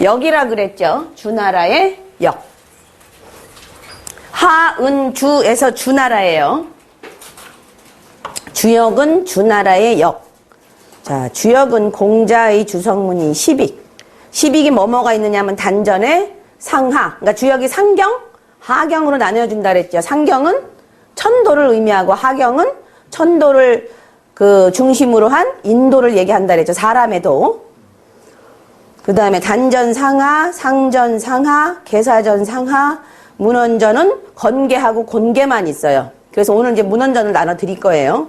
역이라 그랬죠. 주나라의 역. 하은주에서 주나라예요. 주역은 주나라의 역. 자, 주역은 공자의 주성문이 10익. 10익이 뭐뭐가 있느냐면 단전에 상하. 그러니까 주역이 상경, 하경으로 나뉘어준다 그랬죠. 상경은 천도를 의미하고 하경은 천도를 그 중심으로 한 인도를 얘기한다 그랬죠. 사람의 도. 그 다음에 단전 상하, 상전 상하, 개사전 상하, 문헌전은 건개하고 곤개만 있어요. 그래서 오늘 이제 문헌전을 나눠 드릴 거예요.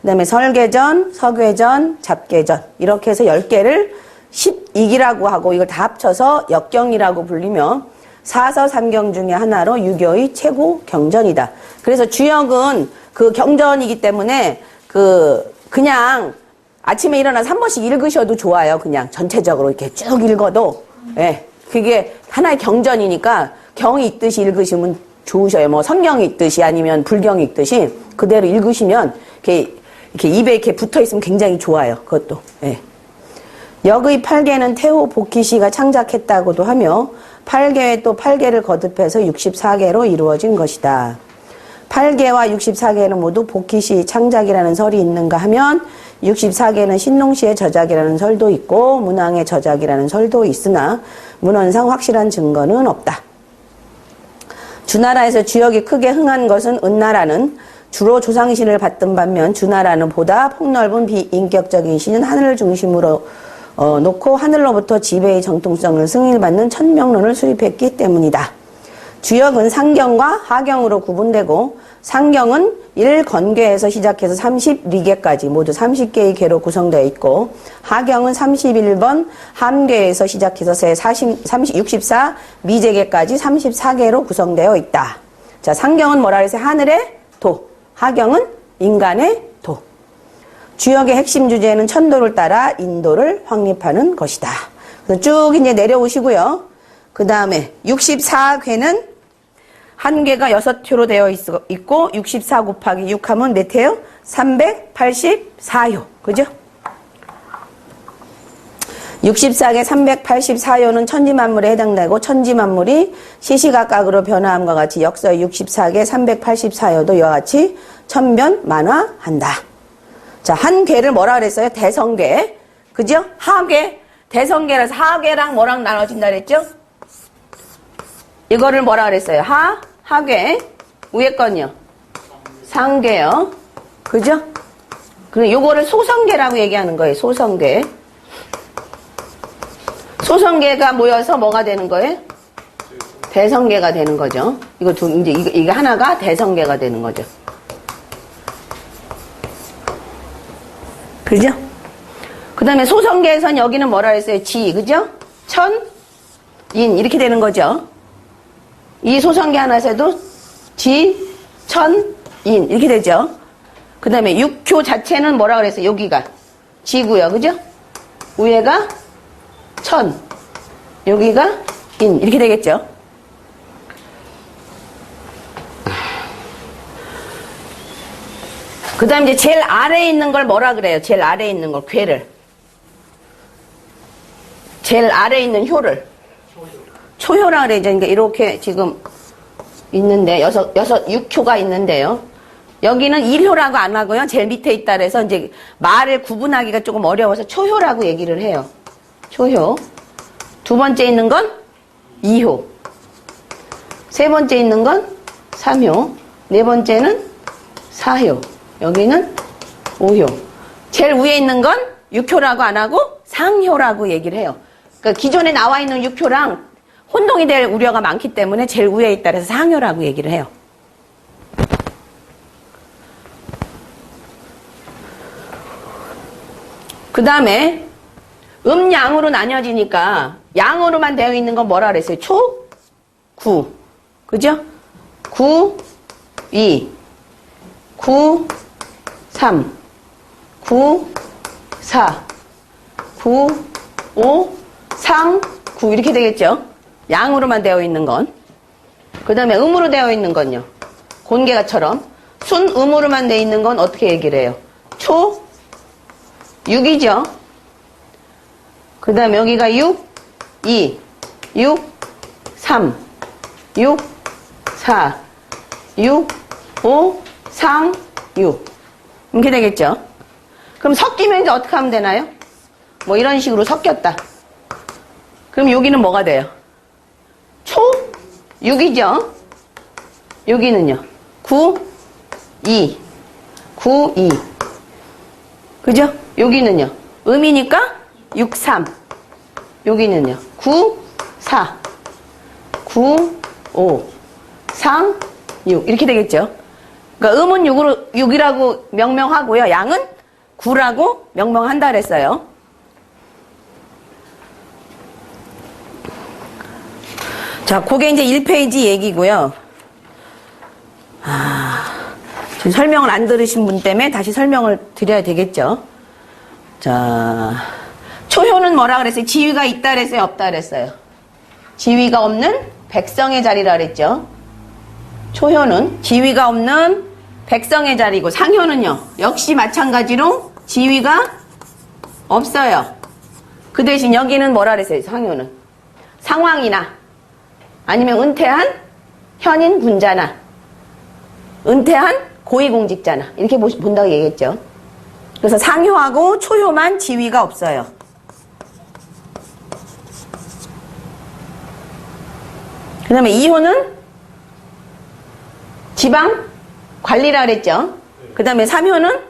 그 다음에 설계전, 서괴전, 잡계전. 이렇게 해서 10개를 12기라고 하고 이걸 다 합쳐서 역경이라고 불리며 사서 삼경 중에 하나로 유교의 최고 경전이다. 그래서 주역은 그 경전이기 때문에 그 그냥 아침에 일어나서 한 번씩 읽으셔도 좋아요. 그냥 전체적으로 이렇게 쭉 읽어도 예. 그게 하나의 경전이니까 경이 있듯이 읽으시면 좋으셔요. 뭐 성경이 있듯이 아니면 불경이 있듯이 그대로 읽으시면 이렇게 이렇게 입에 이렇게 붙어 있으면 굉장히 좋아요. 그것도. 예. 역의 8개는 태호 복희씨가 창작했다고도 하며 8개에 또 8개를 거듭해서 64개로 이루어진 것이다. 8개와 64개는 모두 복희씨 창작이라는 설이 있는가 하면 64개는 신농시의 저작이라는 설도 있고 문왕의 저작이라는 설도 있으나 문헌상 확실한 증거는 없다. 주나라에서 주역이 크게 흥한 것은 은나라는 주로 조상신을 받던 반면 주나라는 보다 폭넓은 비인격적인 신은 하늘을 중심으로 어, 놓고 하늘로부터 지배의 정통성을 승인받는 천명론을 수립했기 때문이다. 주역은 상경과 하경으로 구분되고 상경은 1건괴에서 시작해서 30리계까지 모두 30개의 계로 구성되어 있고 하경은 31번 함괴에서 시작해서 세 40, 30, 64 미제계까지 34개로 구성되어 있다. 자, 상경은 뭐라 그랬어요? 하늘의 도. 하경은 인간의 도. 주역의 핵심 주제는 천도를 따라 인도를 확립하는 것이다. 그래서 쭉 이제 내려오시고요. 그 다음에 64괴는 한 개가 여섯 표로 되어 있, 있고 64 곱하기 6 하면 몇 회요? 384요. 그죠? 64개 384요는 천지만물에 해당되고 천지만물이 시시각각으로 변화함과 같이 역서의 64개 384요도 이와 같이 천변 만화한다. 자, 한 괴를 뭐라 그랬어요? 대성괴. 그죠? 하괴. 대성괴라서 하괴랑 뭐랑 나눠진다 그랬죠? 이거를 뭐라 그랬어요? 하, 하괴. 위에 건요. 상괴요. 그죠? 그럼 요거를 소성괴라고 얘기하는 거예요. 소성괴. 소성괴가 모여서 뭐가 되는 거예요? 대성괴가 되는 거죠. 이거 두, 이제 이거, 이거 하나가 대성괴가 되는 거죠. 그죠? 그 다음에 소성계에선 여기는 뭐라 했어요? 지, 그죠? 천, 인, 이렇게 되는 거죠. 이 소성계 하나에서도 지, 천, 인, 이렇게 되죠. 그 다음에 육효 자체는 뭐라 그랬어요? 여기가 지구요, 그죠? 위에가 천, 여기가 인, 이렇게 되겠죠. 그 다음 이제 제일 아래에 있는 걸 뭐라 그래요? 제일 아래에 있는 걸, 괴를. 제일 아래에 있는 효를. 초효라 그래야죠. 그러니까 이렇게 지금 있는데, 여섯, 여섯, 육효가 있는데요. 여기는 일효라고 안 하고요. 제일 밑에 있다 그래서 이제 말을 구분하기가 조금 어려워서 초효라고 얘기를 해요. 초효. 두 번째 있는 건 2효. 세 번째 있는 건 3효. 네 번째는 4효. 여기는 5효. 제일 위에 있는 건 6효라고 안 하고 상효라고 얘기를 해요. 그러니까 기존에 나와 있는 6효랑 혼동이 될 우려가 많기 때문에 제일 위에 있다 그래서 상효라고 얘기를 해요. 그 다음에 음양으로 나뉘어지니까 양으로만 되어 있는 건 뭐라 그랬어요? 초, 구. 그죠? 구, 이. 9, 3, 9, 4, 9, 5, 상, 9 이렇게 되겠죠? 양으로만 되어 있는 건. 그 다음에 음으로 되어 있는 건요. 곤개가처럼 순음으로만 되어 있는 건 어떻게 얘기를 해요? 초, 6이죠? 그 다음에 여기가 6, 2, 6, 3, 6, 4, 6, 5, 3, 6. 이렇게 되겠죠? 그럼 섞이면 이제 어떻게 하면 되나요? 뭐 이런 식으로 섞였다. 그럼 여기는 뭐가 돼요? 초 6이죠? 여기는요? 9, 2, 9, 2. 그죠? 여기는요? 음이니까 6, 3. 여기는요? 9, 4. 9, 5, 3, 6. 이렇게 되겠죠? 그러니까 음은 6으로, 6이라고 명명하고요. 양은 9라고 명명한다 그랬어요. 자, 그게 이제 1페이지 얘기고요. 아, 지금 설명을 안 들으신 분 때문에 다시 설명을 드려야 되겠죠. 자, 초효는 뭐라 그랬어요? 지위가 있다 그랬어요? 없다 그랬어요? 지위가 없는 백성의 자리라 그랬죠. 초효는 지위가 없는 백성의 자리고 상효는요. 역시 마찬가지로 지위가 없어요. 그 대신 여기는 뭐라 그랬어요? 상효는 상황이나 아니면 은퇴한 현인 군자나 은퇴한 고위공직자나 이렇게 본다고 얘기했죠. 그래서 상효하고 초효만 지위가 없어요. 그 다음에 2호는 지방 관리라 그랬죠. 그 다음에 3호는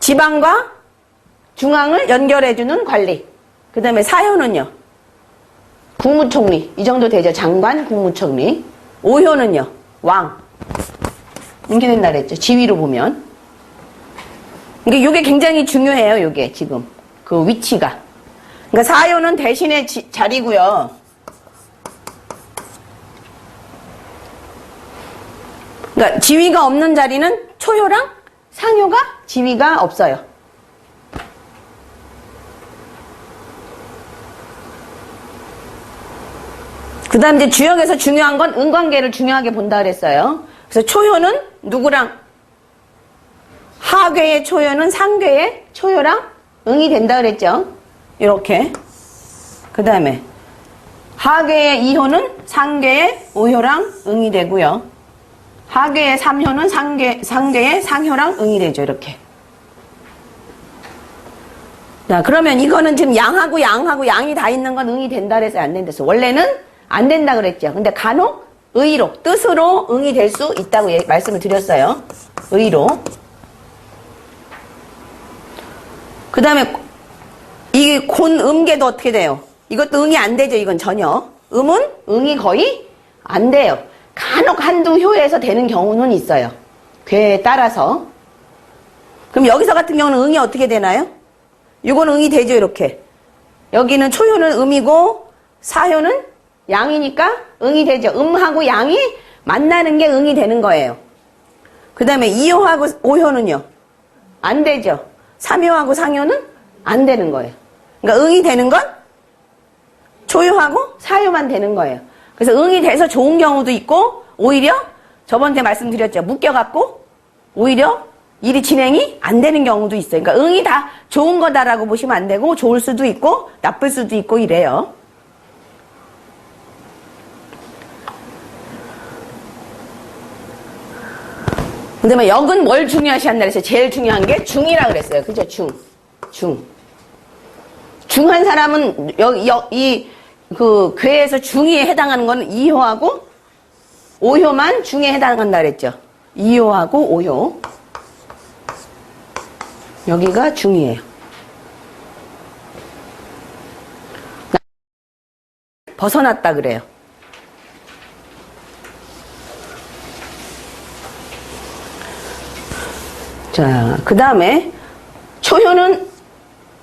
지방과 중앙을 연결해주는 관리. 그 다음에 4호는요. 국무총리. 이 정도 되죠. 장관, 국무총리. 5호는요. 왕. 이렇게 된다 그랬죠. 지위로 보면. 이게 요게 굉장히 중요해요. 요게 지금. 그 위치가. 그러니까 4호는 대신의 지- 자리고요. 그러니까 지위가 없는 자리는 초효랑 상효가 지위가 없어요. 그 다음 이제 주역에서 중요한 건 은관계를 중요하게 본다 그랬어요. 그래서 초효는 누구랑? 하괴의 초효는 상괴의 초효랑 응이 된다 그랬죠. 이렇게. 그 다음에 하괴의 이효는 상괴의 오효랑 응이 되고요. 하계의 3효는 상계, 상계의 상효랑 응이 되죠, 이렇게. 자, 그러면 이거는 지금 양하고 양하고 양이 다 있는 건 응이 된다 그래서 안 된댔어. 원래는 안 된다 그랬죠. 근데 간혹 의로, 뜻으로 응이 될 수 있다고 예- 말씀을 드렸어요. 의로. 그 다음에 이 곤음계도 어떻게 돼요? 이것도 응이 안 되죠, 이건 전혀. 음은 응이 거의 안 돼요. 간혹 한두 효에서 되는 경우는 있어요. 괴에 따라서. 그럼 여기서 같은 경우는 응이 어떻게 되나요? 이건 응이 되죠, 이렇게. 여기는 초효는 음이고, 사효는 양이니까 응이 되죠. 음하고 양이 만나는 게 응이 되는 거예요. 그 다음에 이효하고 오효는요? 안 되죠. 삼효하고 상효는 안 되는 거예요. 그러니까 응이 되는 건 초효하고 사효만 되는 거예요. 그래서 응이 돼서 좋은 경우도 있고 오히려 저번에 말씀드렸죠. 묶여갖고 오히려 일이 진행이 안 되는 경우도 있어요. 그러니까 응이 다 좋은 거다라고 보시면 안 되고 좋을 수도 있고 나쁠 수도 있고 이래요. 근데 뭐 역은 뭘 중요시 한다 그랬어요? 제일 중요한 게 중이라 그랬어요. 그죠? 중. 중. 중한 사람은 여기 이그 괴에서 중위에 해당하는 거는 2효하고 5효만 중에 해당한다 그랬죠. 2효하고 5효. 여기가 중이에요. 벗어났다 그래요. 자, 그 다음에 초효는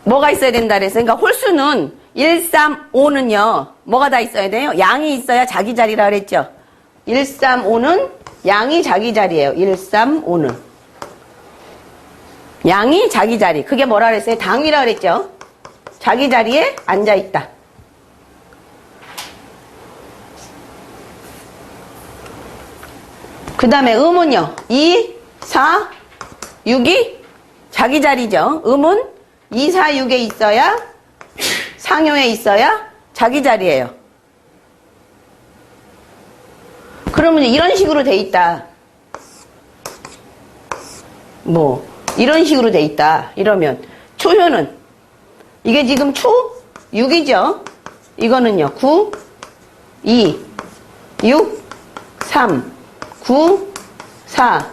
뭐가 있어야 된다 그랬어요? 그러니까 홀수는 1, 3, 5는요, 뭐가 다 있어야 돼요? 양이 있어야 자기 자리라 그랬죠? 1, 3, 5는 양이 자기 자리예요. 1, 3, 5는. 양이 자기 자리. 그게 뭐라 그랬어요? 당이라 그랬죠? 자기 자리에 앉아 있다. 그 다음에 음은요, 2, 4, 6이 자기 자리죠. 음은 2, 4, 6에 있어야 상효에 있어야 자기 자리예요. 그러면 이런 식으로 돼 있다. 뭐 이런 식으로 돼 있다. 이러면 초효는 이게 지금 초 6이죠. 이거는요. 9 2 6 3 9 4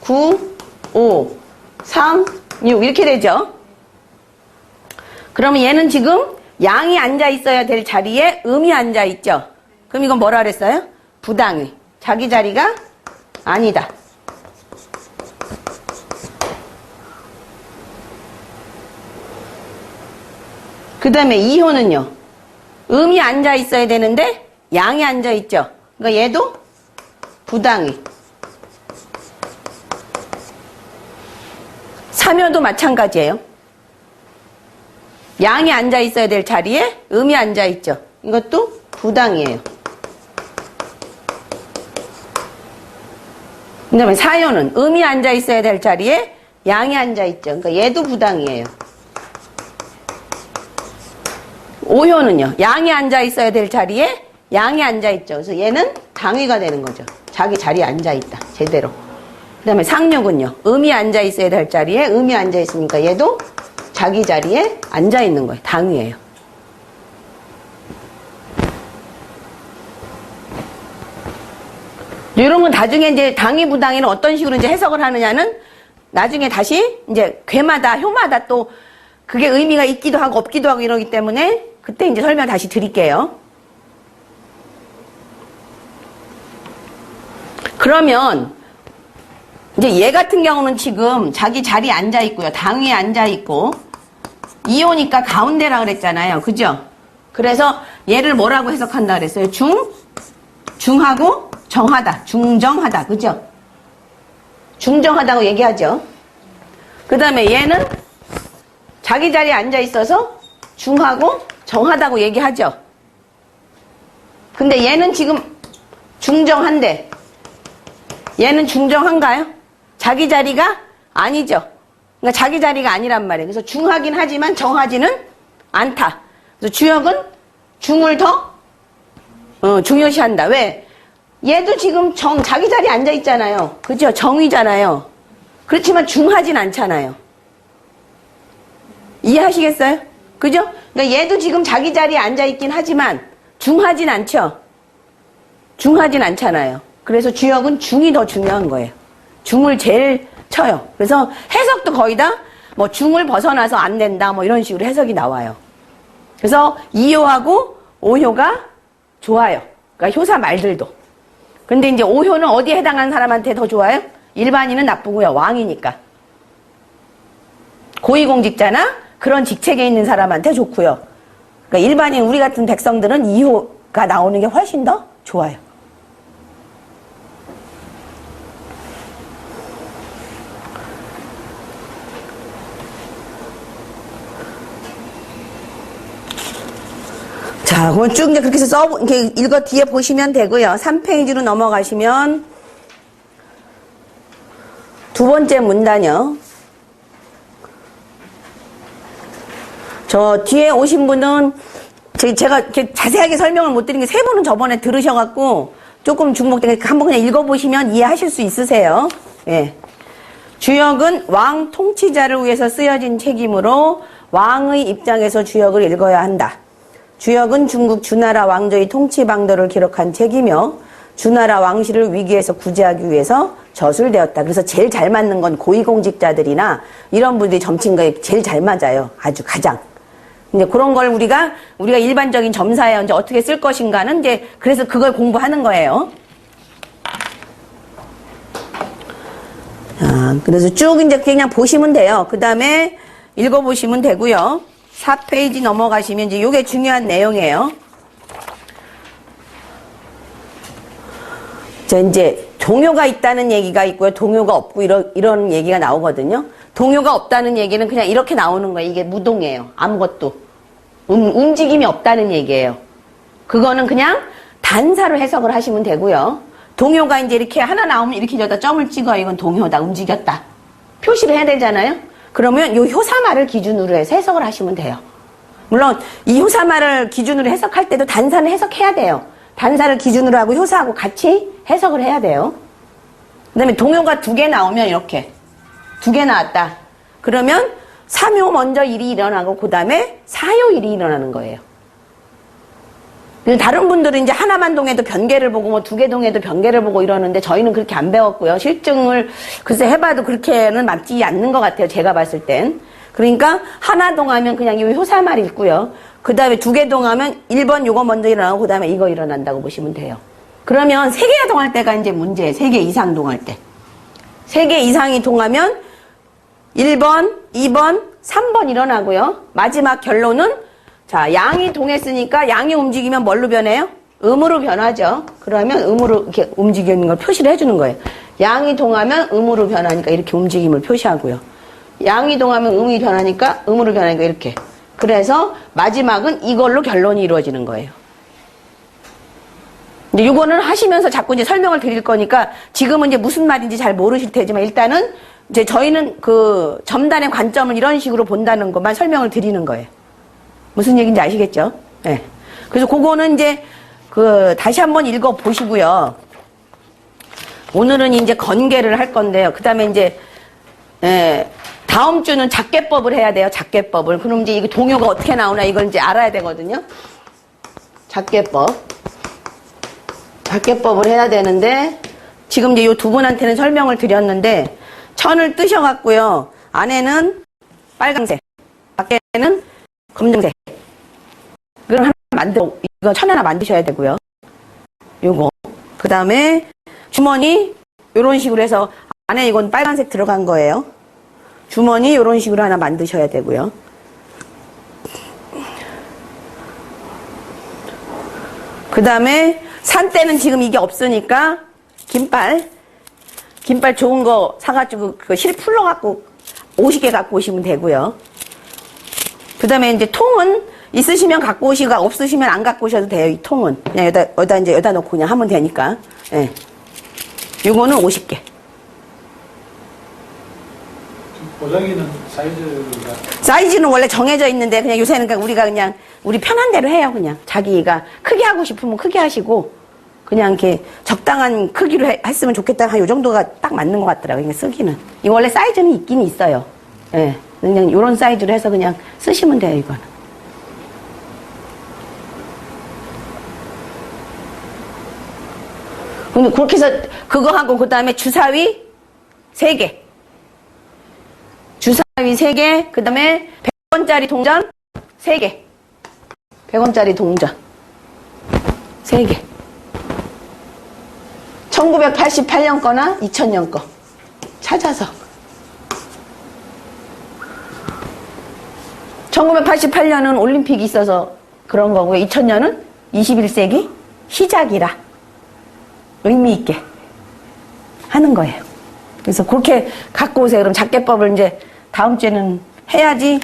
9 5 3 6 이렇게 되죠. 그러면 얘는 지금 양이 앉아 있어야 될 자리에 음이 앉아 있죠. 그럼 이건 뭐라 그랬어요? 부당의. 자기 자리가 아니다. 그 다음에 2호는요. 음이 앉아 있어야 되는데 양이 앉아 있죠. 그러니까 얘도 부당의. 3호도 마찬가지예요. 양이 앉아 있어야 될 자리에 음이 앉아 있죠. 이것도 부당이에요. 그 다음에 사요는 음이 앉아 있어야 될 자리에 양이 앉아 있죠. 그러니까 얘도 부당이에요. 오효는요. 양이 앉아 있어야 될 자리에 양이 앉아 있죠. 그래서 얘는 당위가 되는 거죠. 자기 자리에 앉아 있다. 제대로. 그 다음에 상륙은요. 음이 앉아 있어야 될 자리에 음이 앉아 있으니까 얘도 자기 자리에 앉아 있는 거예요. 당위예요. 이런 건 나중에 이제 당위 부당위는 어떤 식으로 이제 해석을 하느냐는 나중에 다시 이제 괴마다 효마다 또 그게 의미가 있기도 하고 없기도 하고 이러기 때문에 그때 이제 설명 다시 드릴게요. 그러면 이제 얘 같은 경우는 지금 자기 자리에 앉아 있고요. 당 위에 앉아 있고 이오니까 가운데라 그랬잖아요. 그죠? 그래서 얘를 뭐라고 해석한다 그랬어요? 중 중하고 정하다. 중정하다. 그죠? 중정하다고 얘기하죠. 그 다음에 얘는 자기 자리에 앉아 있어서 중하고 정하다고 얘기하죠. 근데 얘는 지금 중정한데 얘는 중정한가요? 자기 자리가 아니죠. 그러니까 자기 자리가 아니란 말이에요. 그래서 중하긴 하지만 정하지는 않다. 그래서 주역은 중을 더 어, 중요시한다. 왜? 얘도 지금 정, 자기 자리에 앉아 있잖아요. 그죠? 정이잖아요. 그렇지만 중하진 않잖아요. 이해하시겠어요? 그죠? 그러니까 얘도 지금 자기 자리에 앉아 있긴 하지만 중하진 않죠? 중하진 않잖아요. 그래서 주역은 중이 더 중요한 거예요. 중을 제일 쳐요. 그래서 해석도 거의 다 뭐 중을 벗어나서 안 된다 뭐 이런 식으로 해석이 나와요. 그래서 2효하고 5효가 좋아요. 그러니까 효사 말들도. 근데 이제 5효는 어디에 해당하는 사람한테 더 좋아요? 일반인은 나쁘고요. 왕이니까. 고위공직자나 그런 직책에 있는 사람한테 좋고요. 그러니까 일반인 우리 같은 백성들은 2호가 나오는 게 훨씬 더 좋아요. 자, 그럼 쭉 이제 그렇게 해서 써, 이렇게 읽어 뒤에 보시면 되고요. 3페이지로 넘어가시면 두 번째 문단요. 저 뒤에 오신 분은 제- 제가 이렇게 자세하게 설명을 못 드린 게 세 분은 저번에 들으셔갖고 조금 중복되니까 한번 그냥 읽어보시면 이해하실 수 있으세요. 예. 주역은 왕 통치자를 위해서 쓰여진 책이므로 왕의 입장에서 주역을 읽어야 한다. 주역은 중국 주나라 왕조의 통치 방도를 기록한 책이며 주나라 왕실을 위기에서 구제하기 위해서 저술되었다. 그래서 제일 잘 맞는 건 고위공직자들이나 이런 분들이 점친 거에 제일 잘 맞아요. 아주 가장. 이제 그런 걸 우리가 우리가 일반적인 점사에 이제 어떻게 쓸 것인가는 이제 그래서 그걸 공부하는 거예요. 자, 그래서 쭉 이제 그냥 보시면 돼요. 그 다음에 읽어보시면 되고요. 4페이지 넘어가시면 이제 이게 중요한 내용이에요. 자, 이제 동요가 있다는 얘기가 있고요. 동요가 없고 이런, 이런 얘기가 나오거든요. 동요가 없다는 얘기는 그냥 이렇게 나오는 거예요. 이게 무동이에요. 아무것도. 음, 움직임이 없다는 얘기예요. 그거는 그냥 단사로 해석을 하시면 되고요. 동요가 이제 이렇게 하나 나오면 이렇게 저다 점을 찍어 이건 동요다 움직였다 표시를 해야 되잖아요. 그러면 요 효사말을 기준으로 해서 해석을 하시면 돼요. 물론 이 효사말을 기준으로 해석할 때도 단사는 해석해야 돼요. 단사를 기준으로 하고 효사하고 같이 해석을 해야 돼요. 그 다음에 동요가 두 개 나오면 이렇게 두 개 나왔다. 그러면 삼요 먼저 일이 일어나고 그 다음에 사요 일이 일어나는 거예요. 다른 분들은 이제 하나만 동해도 변계를 보고 뭐 두 개 동해도 변계를 보고 이러는데 저희는 그렇게 안 배웠고요. 실증을 글쎄 해봐도 그렇게는 맞지 않는 것 같아요. 제가 봤을 땐. 그러니까 하나 동하면 그냥 이 효사말 읽고요. 그 다음에 두 개 동하면 1번 요거 먼저 일어나고 그 다음에 이거 일어난다고 보시면 돼요. 그러면 세개 동할 때가 이제 문제예요. 세 개 이상 동할 때. 세 개 이상이 동하면 1번, 2번, 3번 일어나고요. 마지막 결론은 자, 양이 동했으니까 양이 움직이면 뭘로 변해요? 음으로 변하죠. 그러면 음으로 이렇게 움직이는 걸 표시를 해주는 거예요. 양이 동하면 음으로 변하니까 이렇게 움직임을 표시하고요. 양이 동하면 음이 변하니까 음으로 변하니까 이렇게. 그래서 마지막은 이걸로 결론이 이루어지는 거예요. 이제 이거는 하시면서 자꾸 이제 설명을 드릴 거니까 지금은 이제 무슨 말인지 잘 모르실 테지만 일단은 이제 저희는 그 점단의 관점을 이런 식으로 본다는 것만 설명을 드리는 거예요. 무슨 얘기인지 아시겠죠? 네. 그래서 그거는 이제 그 다시 한번 읽어 보시고요. 오늘은 이제 건계를 할 건데요. 그 다음에 이제 예, 다음 주는 작계법을 해야 돼요. 작계법을. 그럼 이제 이게 동요가 어떻게 나오나 이걸 이제 알아야 되거든요. 작계법. 작계법을 해야 되는데 지금 이제 이두 분한테는 설명을 드렸는데 천을 뜨셔 갖고요. 안에는 빨강색, 밖에는 검정색. 이걸 하나 만들, 이거 천 하나 만드셔야 되고요. 요거. 그 다음에 주머니, 요런 식으로 해서 안에 이건 빨간색 들어간 거예요. 주머니 요런 식으로 하나 만드셔야 되고요. 그 다음에 산 때는 지금 이게 없으니까 긴빨 긴빨 좋은 거 사가지고 그 실 풀러 갖고 50개 갖고 오시면 되고요. 그 다음에 이제 통은 있으시면 갖고 오시고 없으시면 안 갖고 오셔도 돼요. 이 통은 그냥 여기다 여기다 이제 여기다 놓고 그냥 하면 되니까. 예. 요거는 50개. 보정이는 사이즈가 사이즈는 원래 정해져 있는데 그냥 요새는 그냥 우리가 그냥 우리 편한 대로 해요 그냥 자기가 크게 하고 싶으면 크게 하시고 그냥 이렇게 적당한 크기로 해- 했으면 좋겠다 한 요 정도가 딱 맞는 것 같더라고요 그냥 쓰기는 이 원래 사이즈는 있긴 있어요 예 그냥 요런 사이즈로 해서 그냥 쓰시면 돼요 이거는 근데 그렇게 해서 그거 하고 그 다음에 주사위 3개 주사위 3개, 그 다음에 100원짜리 동전 3개. 100원짜리 동전 3개. 1988년 거나 2000년 거 찾아서. 1988년은 올림픽이 있어서 그런 거고요. 2000년은 21세기 시작이라 의미 있게 하는 거예요. 그래서 그렇게 갖고 오세요. 그럼 작계법을 이제 다음 주에는 해야지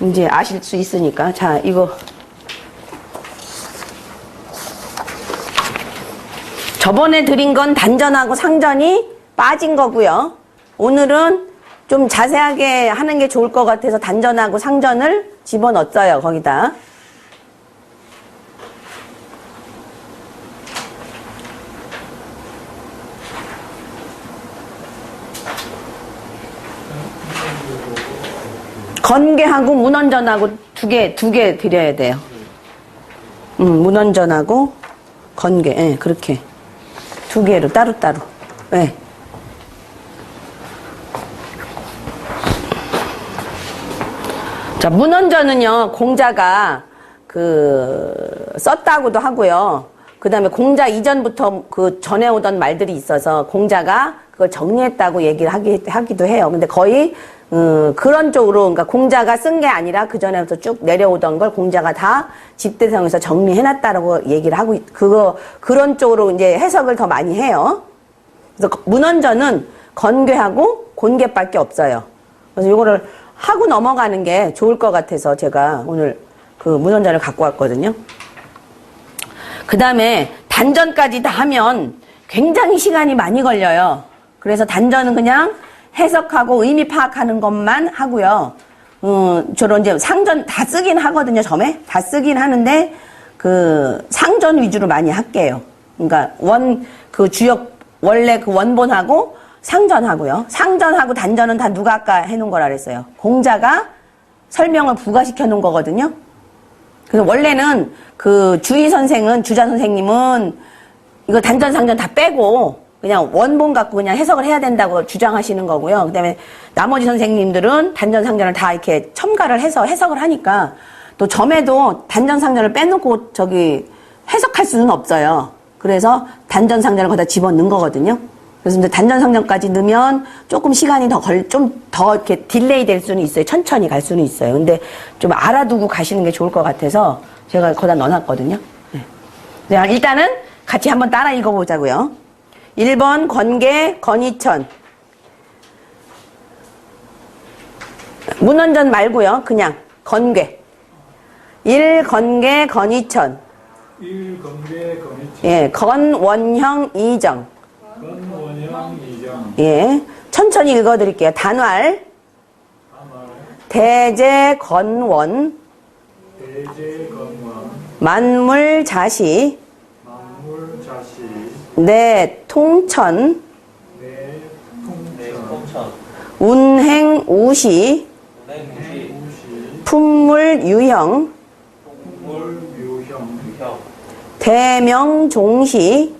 이제 아실 수 있으니까. 자, 이거. 저번에 드린 건 단전하고 상전이 빠진 거고요. 오늘은 좀 자세하게 하는 게 좋을 것 같아서 단전하고 상전을 집어넣었어요, 거기다. 건개하고 문헌전하고 두 개, 두 개 드려야 돼요. 음, 문헌전하고 건개, 예, 그렇게. 두 개로, 따로따로. 예. 자, 문헌전은요, 공자가 그, 썼다고도 하고요. 그 다음에 공자 이전부터 그 전해 오던 말들이 있어서 공자가 그걸 정리했다고 얘기를 하기, 하기도 해요. 근데 거의, 음, 그런 쪽으로, 그러니까 공자가 쓴 게 아니라 그 전에부터 쭉 내려오던 걸 공자가 다 집대성에서 정리해놨다라고 얘기를 하고, 있- 그거, 그런 쪽으로 이제 해석을 더 많이 해요. 그래서 문헌전은 건괴하고 곤괴밖에 없어요. 그래서 이거를 하고 넘어가는 게 좋을 것 같아서 제가 오늘 그 문헌전을 갖고 왔거든요. 그 다음에 단전까지 다 하면 굉장히 시간이 많이 걸려요. 그래서 단전은 그냥 해석하고 의미 파악하는 것만 하고요. 어, 저런 이제 상전 다 쓰긴 하거든요, 점에. 다 쓰긴 하는데, 그, 상전 위주로 많이 할게요. 그러니까, 원, 그 주역, 원래 그 원본하고 상전하고요. 상전하고 단전은 다 누가 아까 해놓은 거라 그랬어요. 공자가 설명을 부가시켜 놓은 거거든요. 그래서 원래는 그 주의 선생은, 주자 선생님은 이거 단전, 상전 다 빼고 그냥 원본 갖고 그냥 해석을 해야 된다고 주장하시는 거고요. 그 다음에 나머지 선생님들은 단전, 상전을 다 이렇게 첨가를 해서 해석을 하니까 또 점에도 단전, 상전을 빼놓고 저기 해석할 수는 없어요. 그래서 단전, 상전을 거기다 집어 넣은 거거든요. 그래서 이제 단전, 상전까지 넣으면 조금 시간이 더 걸, 좀 더 이렇게 딜레이 될 수는 있어요. 천천히 갈 수는 있어요. 근데 좀 알아두고 가시는 게 좋을 것 같아서 제가 거기다 넣어놨거든요. 네. 자, 일단은 같이 한번 따라 읽어보자고요. 1번 권계 건희천 문헌전 말고요. 그냥 건괴 1 건계 건희천 1 건배 건이치 예, 건원형 이정 건원형 이정 예, 천천히 읽어드릴게요. 단활 아말 대제 건원. 대제 건원 만물 자시. 만물 자시 내 통천. 내 네, 통천 공천, 운행 우시. 운행무시, 우시 품물 유형. 동물, 묘형 유형, 대명 종시 내명, 대명종시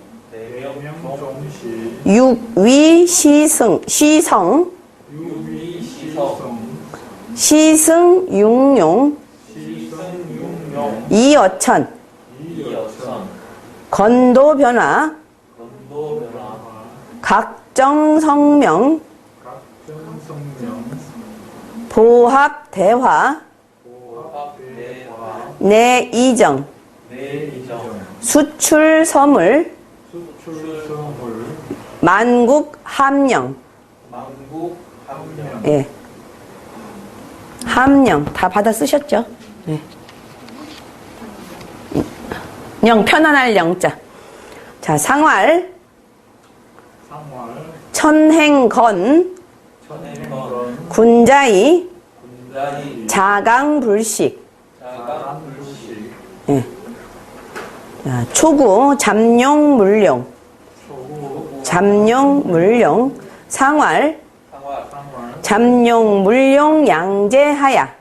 육위 시승 시성. 시승 시성융용 이어천. 건도 변화. 각정 성명. 보합 대화. 보합대화 내 이정. 내이정, 수출 수출성물 만국 함령. 만국, 함령, 예. 함령. 다 받아 쓰셨죠? 예. 영 편안할 영자. 자 상활. 상활. 천행건. 천행건, 군자이. 군자이, 자강불식. 자강불식, 예. 자, 초구 잠룡 물룡 잠룡 물룡 상활. 잠룡 물룡 양재하야.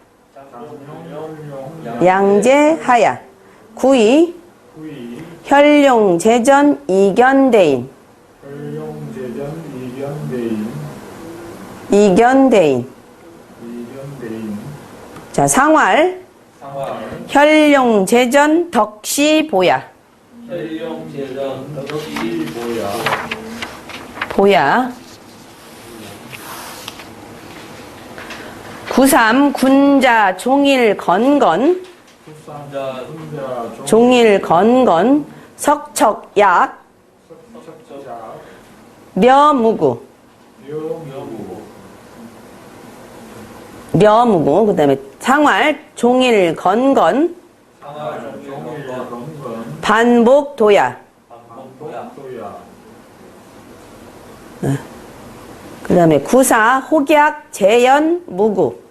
양재하야. 구이. 혈룡 제전 이견대인. 이견대인. 자 상활. 상활, 혈룡 제전 덕시 보야. 혈룡제전, 덕시, 이 뭐야 보야. 구삼 군자 종일 건건. 종일 건건. 석척약. 석척자 묘무구. 묘묘무 묘무구. 그 다음에 상활 종일 건건. 반복 도야 그 다음에 구사 혹약 재연 무구